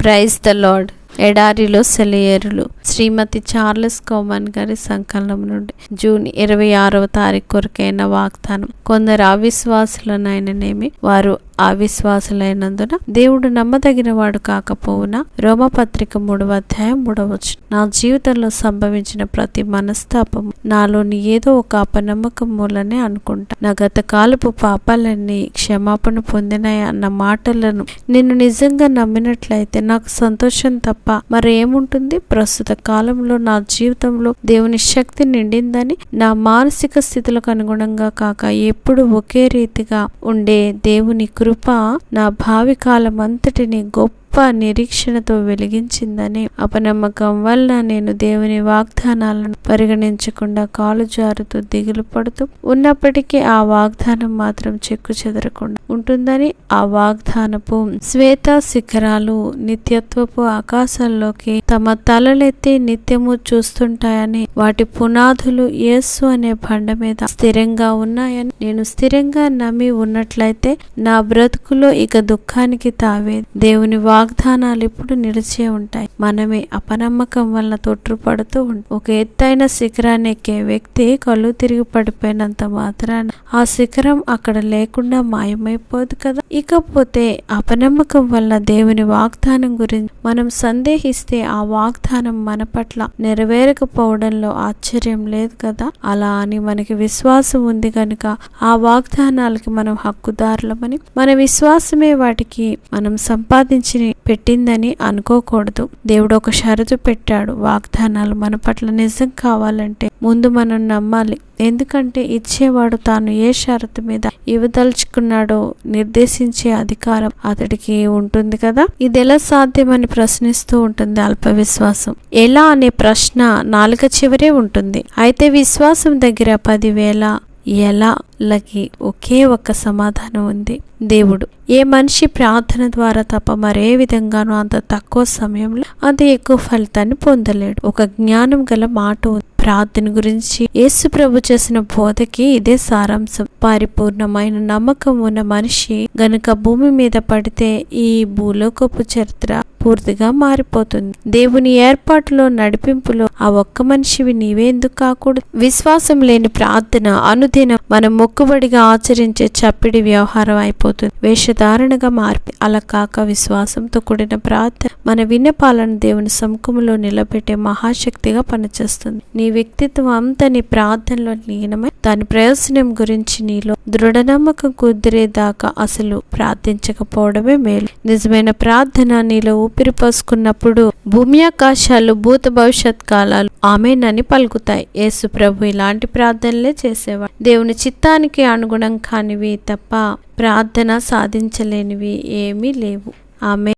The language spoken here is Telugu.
Praise the lord. ఎడారిలో సెలయేరులు. శ్రీమతి చార్లెస్ కోమన్ గారి సంకలనం నుండి జూన్ ఇరవై ఆరవ తారీఖు కొరకైన వాగ్దానం. కొందరు అవిశ్వాసులనైననేమి వారు అవిశ్వాసులైనందున దేవుడు నమ్మదగిన వాడు కాకపోవునా? రోమపత్రిక మూడవ అధ్యాయం మూడవచ్చు నా జీవితంలో సంభవించిన ప్రతి మనస్తాపము నాలోని ఏదో ఒక అపనమ్మకం మూలనే అనుకుంటా. నా గత కాలపు పాపాలన్నీ క్షమాపణ పొందినాయి అన్న మాటలను నేను నిజంగా నమ్మినట్లయితే నాకు సంతోషం తప్ప మరేముంటుంది? ప్రస్తుత కాలంలో నా జీవితంలో దేవుని శక్తి నిండిందని నా మానసిక స్థితులకు అనుగుణంగా కాక ఎప్పుడు ఒకే రీతిగా ఉండే దేవుని కృ కృప నా భావి కాలమంతటిని గొప్ప గొప్ప నిరీక్షణతో వెలిగించిందని అపనమ్మకం వల్ల నేను దేవుని వాగ్దానాలను పరిగణించకుండా కాలు జారుతూ దిగులు పడుతూ ఉన్నప్పటికీ ఆ వాగ్దానం మాత్రం చెక్కు చెదరకుండా ఉంటుందని ఆ వాగ్దానపు శ్వేత శిఖరాలు నిత్యత్వపు ఆకాశంలోకి తమ తలలెత్తి నిత్యము చూస్తుంటాయని వాటి పునాదులు యేసు అనే బండ మీద స్థిరంగా ఉన్నాయని నేను స్థిరంగా నమ్మి ఉన్నట్లయితే నా బ్రతుకులో ఇక దుఃఖానికి తావే. దేవుని వాగ్ వాగ్దానాలు ఇప్పుడు నిలిచే ఉంటాయి. మనమే అపనమ్మకం వల్ల తొట్టుపడుతూ ఉంటాం ఒక ఎత్తైన శిఖరాన్ని ఎక్కే వ్యక్తి కళ్ళు తిరిగి పడిపోయినంత మాత్రాన ఆ శిఖరం అక్కడ లేకుండా మాయమైపోదు కదా. ఇకపోతే అపనమ్మకం వల్ల దేవుని వాగ్దానం గురించి మనం సందేహిస్తే ఆ వాగ్దానం మన పట్ల నెరవేరకపోవడంలో ఆశ్చర్యం లేదు కదా. అలా అని మనకి విశ్వాసం ఉంది కనుక ఆ వాగ్దానాలకి మనం హక్కుదారులమని మన విశ్వాసమే వాటికి మనం సంపాదించిన పెట్టిందని అనుకోకూడదు. దేవుడు ఒక షరతు పెట్టాడు. వాగ్దానాలు మన పట్ల నిజం కావాలంటే ముందు మనం నమ్మాలి. ఎందుకంటే ఇచ్చేవాడు తాను ఏ షరతు మీద ఇవ్వదలుచుకున్నాడో నిర్దేశించే అధికారం అతడికి ఉంటుంది కదా? ఇది ఎలా సాధ్యమని ప్రశ్నిస్తూ ఉంటుంది అల్ప విశ్వాసం ఎలా అనే ప్రశ్న నాలుక చివరే ఉంటుంది. అయితే విశ్వాసం దగ్గర పదివేల ఎలా లకి ఒకే ఒక్క సమాధానం ఉంది? దేవుడు ఏ మనిషి ప్రార్థన ద్వారా తప్ప మరే విధంగానూ అంత తక్కువ సమయంలో అంత ఎక్కువ ఫలితాన్ని పొందలేడు. ఒక జ్ఞానం గల మాట ఉంది. ప్రార్థన గురించి యేసు ప్రభు చేసిన బోధకి ఇదే సారాంశం. పరిపూర్ణమైన నమ్మకం ఉన్న మనిషి గనుక భూమి మీద పడితే ఈ భూలోకపు చరిత్ర పూర్తిగా మారిపోతుంది. దేవుని ఏర్పాటులో నడిపింపులో ఆ ఒక్క మనిషివి నీవేందుకు కాకూడదు? విశ్వాసం లేని ప్రార్థన అనుదినం మనం మొక్కుబడిగా ఆచరించే చప్పిడి వ్యవహారం అయిపోతుంది. వేషధారణగా మార్పి అలా కాక విశ్వాసంతో కూడిన ప్రార్థన మన విన్నపాలను దేవుని సముఖంలో నిలబెట్టే మహాశక్తిగా పనిచేస్తుంది. నీ వ్యక్తిత్వం అంతా నీ ప్రార్థనలో లీనమై దాని ప్రయోజనం గురించి నీలో దృఢ నమ్మకం కుదిరేదాకా అసలు ప్రార్థించకపోవడమే మేలు. నిజమైన ప్రార్థన నీలో ఊపిరి పోసుకున్నప్పుడు భూమి ఆకాశాలు భూత భవిష్యత్ కాలాలు ఆమెనని పలుకుతాయి. యేసు ప్రభు ఇలాంటి ప్రార్థనలే చేసేవాడు. దేవుని చిత్తానికి అనుగుణం కానివి తప్ప ప్రార్థన సాధించలేనివి ఏమీ లేవు. ఆమె